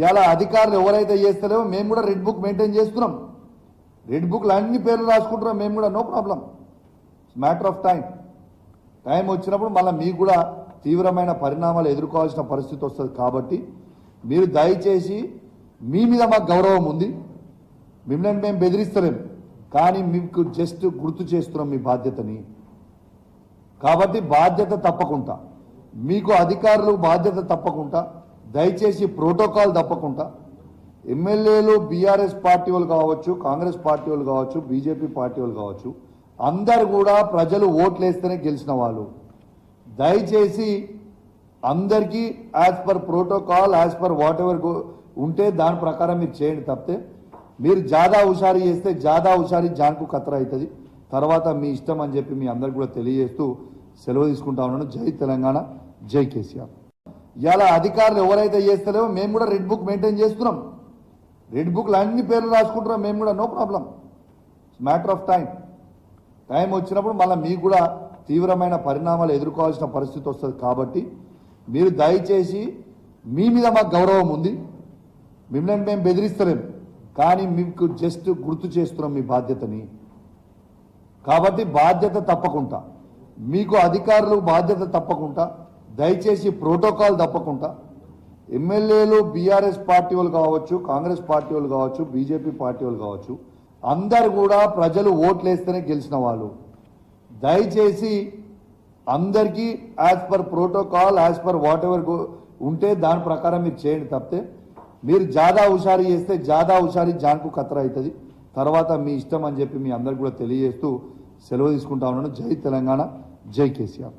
ఇలా అధికారులు ఎవరైతే చేస్తలేమో మేము కూడా రెడ్ బుక్ మెయింటైన్ చేస్తున్నాం. రెడ్ బుక్లు అన్ని పేర్లు రాసుకుంటున్నాం మేము కూడా no problem matter of time time వచ్చినప్పుడు మళ్ళీ మీకు కూడా తీవ్రమైన పరిణామాలు ఎదుర్కోవాల్సిన పరిస్థితి వస్తుంది కాబట్టి మీరు దయచేసి మీ మీద మాకు గౌరవం ఉంది. మిమ్మల్ని మేము బెదిరిస్తలేం. కానీ మీకు జస్ట్ గుర్తు చేస్తున్నాం మీ బాధ్యతని. కాబట్టి బాధ్యత తప్పకుండా. మీకు అధికారులు బాధ్యత తప్పకుండా. దయచేసి ప్రోటోకాల్ తప్పకుండా ఎమ్మెల్యేలు బీఆర్ఎస్ పార్టీ వాళ్ళు కావచ్చు కాంగ్రెస్ పార్టీ వాళ్ళు కావచ్చు బీజేపీ పార్టీ వాళ్ళు కావచ్చు అందరు కూడా ప్రజలు ఓట్లేస్తేనే గెలిచిన వాళ్ళు. దయచేసి అందరికీ as per protocol as per whatever ఉంటే దాని ప్రకారం మీరు చేయండి తప్పితే మీరు జాదా హుషారి చేస్తే జాదా హుషారి జాన్కు కత్తర అవుతుంది. తర్వాత మీ ఇష్టం అని చెప్పి మీ అందరికి కూడా తెలియజేస్తూ సెలవు తీసుకుంటా ఉన్నాను. జై తెలంగాణ జై కేసీఆర్. ఇలా అధికారులు ఎవరైతే చేస్తలేవో మేము కూడా రెడ్ బుక్ మెయింటైన్ చేస్తున్నాం. రెడ్ బుక్లు అన్ని పేర్లు రాసుకుంటున్నాం మేము కూడా no problem matter of time time వచ్చినప్పుడు మళ్ళీ మీకు కూడా తీవ్రమైన పరిణామాలు ఎదుర్కోవాల్సిన పరిస్థితి వస్తుంది కాబట్టి మీరు దయచేసి మీ మీద మాకు గౌరవం ఉంది. మిమ్మల్ని మేము బెదిరిస్తలేం. కానీ మీకు జస్ట్ గుర్తు చేస్తున్నాం మీ బాధ్యతని. కాబట్టి బాధ్యత తప్పకుండా. మీకు అధికారులు బాధ్యత తప్పకుండా. దయచేసి ప్రోటోకాల్ తప్పకుండా ఎమ్మెల్యేలు బీఆర్ఎస్ పార్టీ వాళ్ళు కావచ్చు కాంగ్రెస్ పార్టీ వాళ్ళు కావచ్చు బీజేపీ పార్టీ వాళ్ళు కావచ్చు అందరు కూడా ప్రజలు ఓట్లేస్తేనే గెలిచిన వాళ్ళు. దయచేసి అందరికీ as per protocol as per whatever ఉంటే దాని ప్రకారం మీరు చేయండి తప్పితే మీరు జాదా హుషారీ చేస్తే జాదా హుషారి జాన్కు కత్తర అవుతుంది. తర్వాత మీ ఇష్టం అని చెప్పి మీ అందరికి కూడా తెలియజేస్తూ సెలవు తీసుకుంటా ఉన్నాను. జై తెలంగాణ. జై కేసీఆర్.